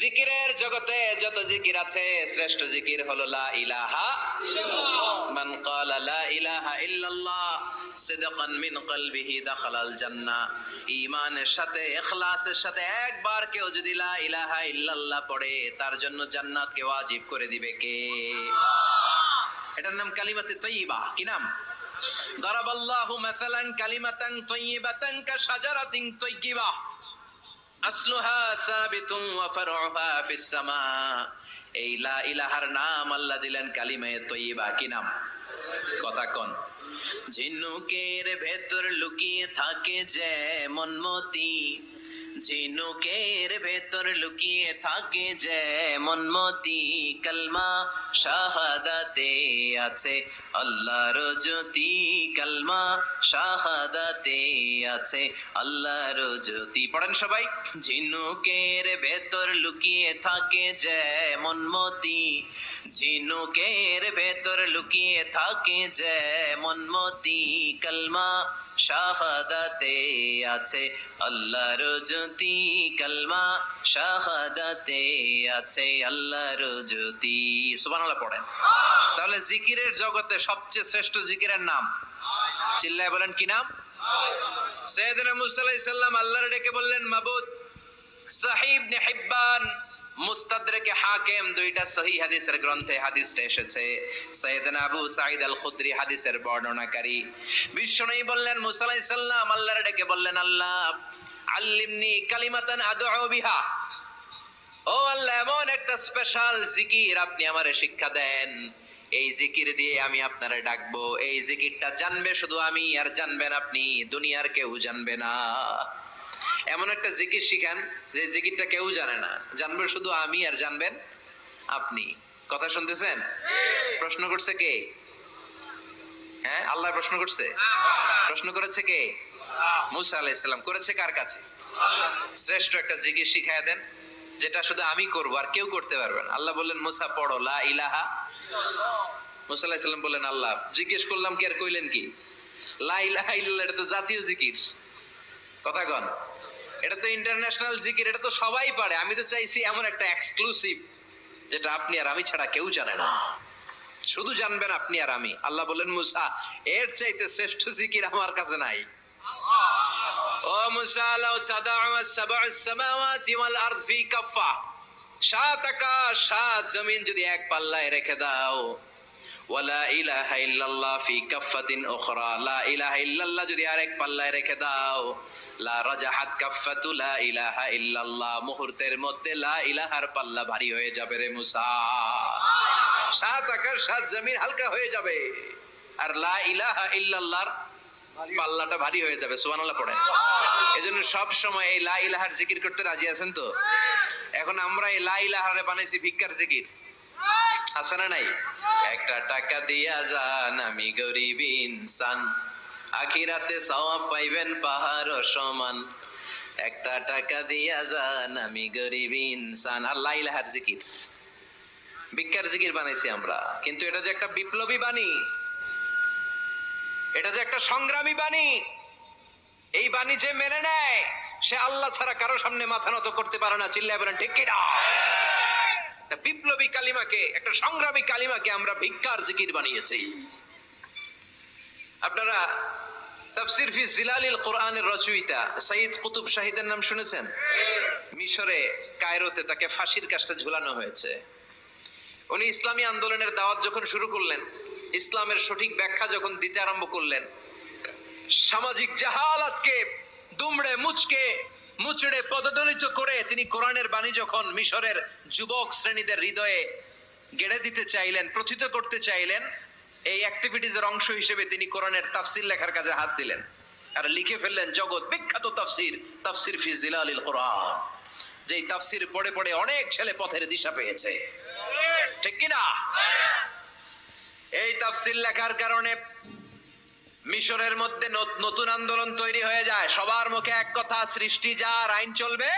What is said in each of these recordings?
জিকিরের জগতে যত জিকির আছে শ্রেষ্ঠ জিকির হলো লা ইলাহা মান ক্বালা লা ইলাহা ইল্লাল্লাহ সিদকান মিন কলবিহি দাখালাল জান্নাহ ঈমানের সাথে ইখলাসের সাথে একবার কেউ যদি লা ইলাহা ইল্লাল্লাহ পড়ে তার জন্য জান্নাতকে ওয়াজিব করে দিবে কে এটার নাম কালিমাতে তৈয়বা কি নাম ضرب الله مثلا كلمة طيبة كشجرة طيبة আসলুহা সাবিতুম ওয়া ফারউহা ফিস সামা। এই লা ইলাহার নাম আল্লাহ দিলেন কালিমে তৈবা কি নাম? কথা কন? ঝিনুকের ভেতর লুকিয়ে থাকে যে মতি ঝিনুকের ভেতর লুকিয়ে থাকে যেমন মতি কালমা শাহাদাতে আছে। আল্লাহর জ্যোতি কালমা শাহাদাতে আছে। আল্লাহর জ্যোতি। পড়েন সবাই। ঝিনুকের ভেতর লুকিয়ে থাকে যেমন মতি ঝিনুকের ভেতর লুকিয়ে থাকে যেমন মনমতি কালমা শাহাদাতে আছে আল্লাহর জ্যোতি, কালমা শাহাদাতে আছে আল্লাহর জ্যোতি। সুবহানাল্লাহ পড়েন। তাহলে জিকিরের জগতে সবচেয়ে শ্রেষ্ঠ জিকিরের নাম? চিল্লায় বলেন, কি নাম? সৈয়দনা মুসা আলাইহিস সালাম আল্লাহর ডেকে বললেন, মাবুদ, সাহিব নে হিব্বান মুস্তাদরেকে হাকিম দুইটা সহি হাদিসের গ্রন্থে হাদিসটা এসেছে। সৈয়দনা আবু সাঈদ আল খুদরি হাদিসের বর্ণনাকারী। বিশ্বনবী বললেন, মুসা আলাইহিস আল্লাহর ডেকে বললেন, আল্লাহ, আল্লিমনি কালিমাতান আদউ বিহা। ও আল্লাহ, এমন একটা স্পেশাল জিকির আপনি আমারে শিক্ষা দেন। এই জিকির দিয়ে আমি আপনারে ডাকবো। এই জিকিরটা জানবে শুধু আমি, আর জানবেন আপনি, দুনিয়ার কেউ জানবে না। এমন একটা জিকির শিখান যে জিকিরটা কেউ জানে না। জানবেন শুধু আমি আর জানবেন আপনি। কথা শুনতেছেন? প্রশ্ন করছে কে? হ্যাঁ আল্লাহ প্রশ্ন করছে? প্রশ্ন করেছে কে? মুসা আলাইহিসসালাম করেছে কার কাছে? শ্রেষ্ঠ একটা জিকির শিখায় দেন যেটা শুধু আমি করব আর কেউ করতে পারবে না। আল্লাহ বললেন মুসা পড়ো লা ইলাহা মুসা সালাম বললেন আল্লাহ জিজ্ঞেস করলাম কি আর কইলেন কি? লা ইলাহা ইল্লাল্লাহ এটা তো জাতীয় জিকির। কথা কন। এটা তো ইন্টারন্যাশনাল জিকির এটা তো সবাই পারে। আমি তো চাইছি এমন একটা এক্সক্লুসিভ যেটা আপনি আর আমি ছাড়া কেউ জানে না। শুধু জানবেন আপনি আর আমি। আল্লাহ বলেন মুসা, এর চাইতে শ্রেষ্ঠ জিকির আমার কাছে নাই। ও মুসা, লাউ তাদাউ সাবউ সামাওয়াতি ওয়াল আরদ ফি কাফা সাত আকাশ, সাত জমিন যদি এক পাল্লায় রেখে দাও। ওয়ালা ইলাহা ইল্লাল্লাহ ফি কাফাতিন উখরা। লা ইলাহা ইল্লাল্লাহ যদি আরেক পাল্লায় রেখে দাও। লা রাজাহাত কাফাতু লা ইলাহা ইল্লাল্লাহ। মুহূর্তের মধ্যে লা ইলাহার পাল্লা ভারী হয়ে যাবে রে মুসা। সাত আকাশ সাত জমিন হালকা হয়ে যাবে। আর লা ইলাহা ইল্লাল্লাহর পাল্লাটা ভারী হয়ে যাবে। সুবহানাল্লাহ পড়েন। এজন্য সব সময় এই লা ইলাহার জিকির করতে রাজি আছেন তো? এখন আমরা এই লা ইলাহারে বানাইছি ভিক্ষার জিকির। আছে না নাই? একটা টাকা দিয়া যান আমি গরিব ইনসান। আখিরাতে সওয়াব পাইবেন পাহাড় সমান। একটা টাকা দিয়া যান আমি গরিব ইনসান। আর লা ইলাহার জিকির। ভিক্ষার জিকির বানাইছি আমরা। কিন্তু এটা যে একটা বিপ্লবী বাণী, এটা যে একটা সংগ্রামী বাণী, এই বাণী যে মেনে নেয়, সে আল্লাহ ছাড়া কারও সামনে মাথা নত করতে পারে না। চিল্লায় বলেন, ঠিক কিনা বিপ্লবী কালিমাকে, একটা সংগ্রামী কালিমাকে আমরা ভিক্ষার জিকির বানিয়েছি। আপনারা তাফসির ফি জিলালিল কোরআনের রচয়িতা সাইদ কুতুব শাহিদের নাম শুনেছেন? মিশরে, কায়রোতে তাকে ফাঁসির কাজটা ঝুলানো হয়েছে। উনি ইসলামী আন্দোলনের দাওয়াত যখন শুরু করলেন, ইসলামের সঠিক ব্যাখ্যা যখন দিতে আরম্ভ করলেন, সামাজিক জাহালাতকে দুমড়ে মুচকে মুচড়ে পদদলিত করে তিনি কোরআনের বাণী যখন মিশরের যুবক শ্রেণীদের হৃদয়ে গেড়ে দিতে চাইলেন, প্রথিত করতে চাইলেন, এই অ্যাক্টিভিটিজের অংশ হিসেবে তিনি কোরআনের তাফসির লেখার কাজে হাত দিলেন। আর লিখে ফেললেন, জগৎ বিখ্যাত তাফসির তাফসির ফি জিলালিল কোরআন। যেই তাফসির পড়ে পড়ে অনেক ছেলে পথের দিশা পেয়েছে। ঠিক কি না এই তাফসির লেখার কারণে মিশরের মধ্যে নত- নতুন আন্দোলন তৈরি হয়ে যায়। সবার মুখে এক কথা, সৃষ্টি যার আইন চলবে,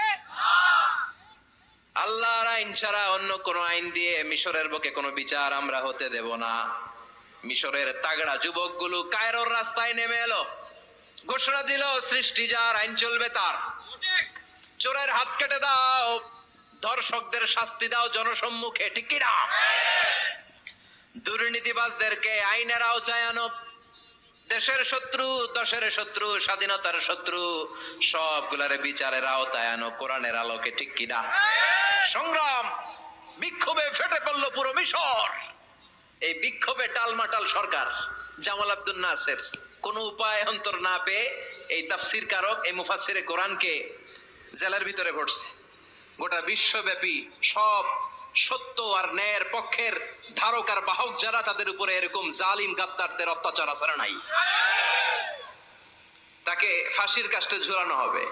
আল্লাহর আইন ছাড়া অন্য কোন আইন দিয়ে মিশরের বুকে কোনো বিচার আমরা হতে দেব না। মিশরের তাগড়া যুবকগুলো কায়রোর রাস্তায় নেমে এলো। ঘোষণা দিল, সৃষ্টি যার আইন চলবে তার। চোরের হাত কেটে দাও, ধর্ষকদের শাস্তি দাও জনসম্মুখে, ঠিক কিনা? দুর্নীতিবাজদেরকে আইনের আওতায় আনো। দেশের শত্রু, দশের শত্রু, স্বাধীনতার শত্রু, সবগুলার বিচারের আওতায় আনো, কোরআনের আলোকে, ঠিক কিনা সংগ্রাম বিক্ষোভে ফেটে পড়ল পুরো মিশর। এই বিক্ষোভে টালমাটাল সরকার, জামাল আব্দুল নাসের, কোন উপায় অন্তর না পেয়ে এই তাফসির কারক, এই মুফাসিরে কোরআনকে জেলের ভিতরে ঘটছে। গোটা বিশ্বব্যাপী সব সত্য আর ন্যায়ের পক্ষের ধারক আর বাহক যারা, তাদের উপরে এরকম জালিম গাদ্দারদের অত্যাচার না নাই? তাকে ফাঁসির কাষ্টে ঝুলানো হবে।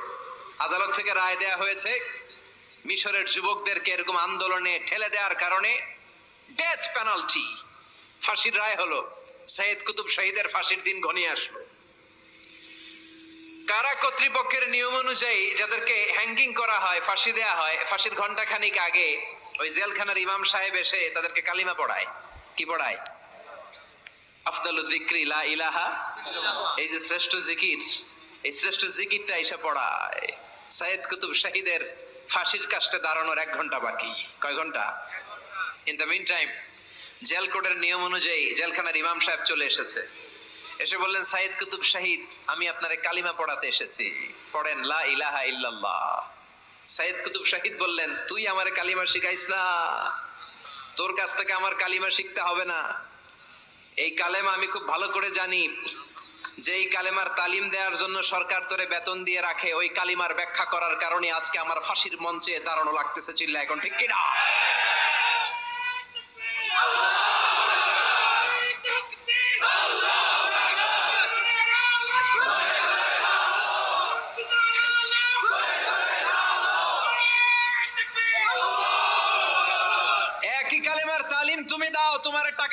আদালত থেকে রায় দেয়া হয়েছে, মিশরের যুবকদেরকে এরকম আন্দোলনে ঠেলে দেওয়ার কারণে ডেথ পেনাল্টি ফাঁসির রায় হলো, সৈয়দ কুতুব শহীদের ফাঁসির দিন ঘনিয়ে আসলো। কারা কর্তৃপক্ষের নিয়ম অনুযায়ী যাদেরকে হ্যাঙ্গিং করা হয়, ফাঁসি দেয়া হয়, ফাঁসির ঘণ্টা খানিক আগে ওই জেলখানার ইমাম সাহেব এসে তাদেরকে কালিমা পড়ায়। কি পড়ায়? আফদালু যিকরি লা ইলাহা এই যে শ্রেষ্ঠ জিকির, এই শ্রেষ্ঠ জিকিরটা এসে পড়ায়। সাইদ কুতুব শাহিদের ফাঁসির কাষ্টে দাঁড়ানোর এক ঘণ্টা বাকি। কয় ঘণ্টা? In the mean time jail কোডের নিয়ম অনুযায়ী জেলখানার ইমাম সাহেব চলে এসেছে। এসে বললেন সাইদ কুতুব শাহিদ, আমি আপনারে কালিমা পড়াতে এসেছি। পড়েন, লা ইলাহা ইল্লাল্লাহ। সাইদ কুতুব শাহিদ বললেন, তুই আমারে কালিমা শিখাইস না। তোর কাছ থেকে আমার কালিমা শিখতে হবে না। এই কালেমা আমি খুব ভালো করে জানি যে এই কালেমার তালিম দেওয়ার জন্য সরকার তোরে বেতন দিয়ে রাখে। ওই কালিমার ব্যাখ্যা করার কারণে আজকে আমার ফাঁসির মঞ্চে দাঁড়ানো লাগতেছে চিল্লা এখন ঠিক কিনা?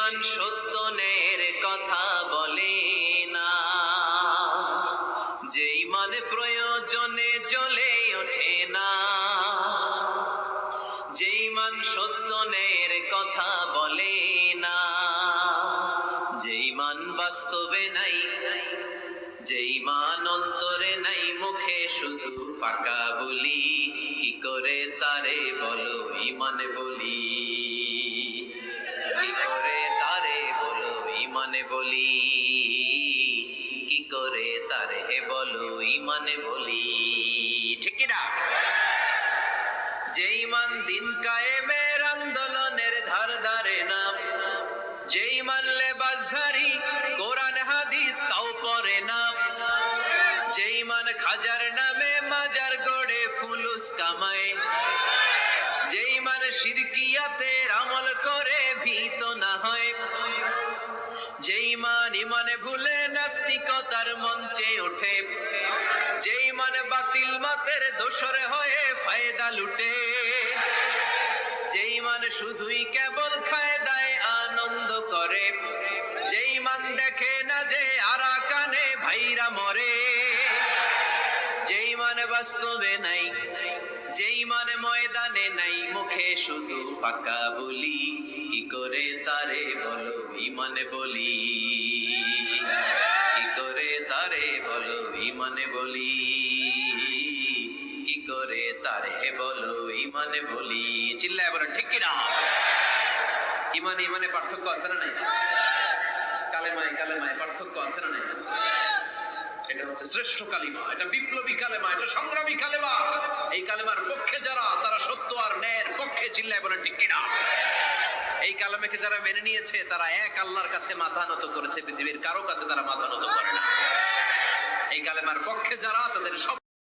ইমান সত্য ন্যায়ের কথা বলে না। যে ইমান প্রয়োজনে জ্বলে ওঠে না। যে ইমান সত্য ন্যায়ের কথা বলে না। যে ইমান বাস্তবে নাই যে ইমান অন্তরে নাই, মুখে শুধু ফাঁকা বলি, কি করে তারে বলো, ইমানে বলি? করে তারে বলো, ইমানে বলি। কি করে তারে বলো, ইমানে বলি। ঠিক না যে ইমান দিন কায়েমের আন্দোলনের ধার ধারে না যে ইমান লেবাসধারী কোরআন, হাদিস তাও পরে না যে ইমান খাজার নামে মাজার গড়ে ফুলুস কামায় যে ইমান শিরকিয়াতের আমল করে ভীত না হয়। যে ইমান ইমানে ভুলে নাস্তিকতার মঞ্চে ওঠে যে ইমান বাতিল মাতের দোসর হয়ে ফায়দা লুটে যে ইমান শুধুই কেবল খায়দায় আনন্দ করে যে ইমান দেখে না যে আরা কানে ভাইরা মরে, যেই মানে বাস্তবে নাই যেই মানে ময়দানে নাই, মুখে শুধু ফাঁকা বলি, কি করে তারে বলো ইমানে বলি? কি করে তারে বলো ইমানে বলি? কি করে তারে বলো ইমানে বলি? চিল্লায় বলো, ঠিক কিনা ইমানে ইমানে পার্থক্য আছে না নাই? কালেমায় কালেমায় পার্থক্য আছে না নাই? হচ্ছে শ্রেষ্ঠ কালিমা, এটা বিপ্লবী কালেমা, এটা সংগ্রামী কালেমা। এই কালেমার পক্ষে যারা, তারা সত্য আর ন্যায়ের পক্ষে চিল্লায় বলে ঠিক কিনা? এই কালেমাকে যারা মেনে নিয়েছে, তারা এক আল্লাহর কাছে মাথা নত করেছে, পৃথিবীর কারও কাছে তারা মাথা নত করে না। এই কালেমার পক্ষে যারা, তাদের সব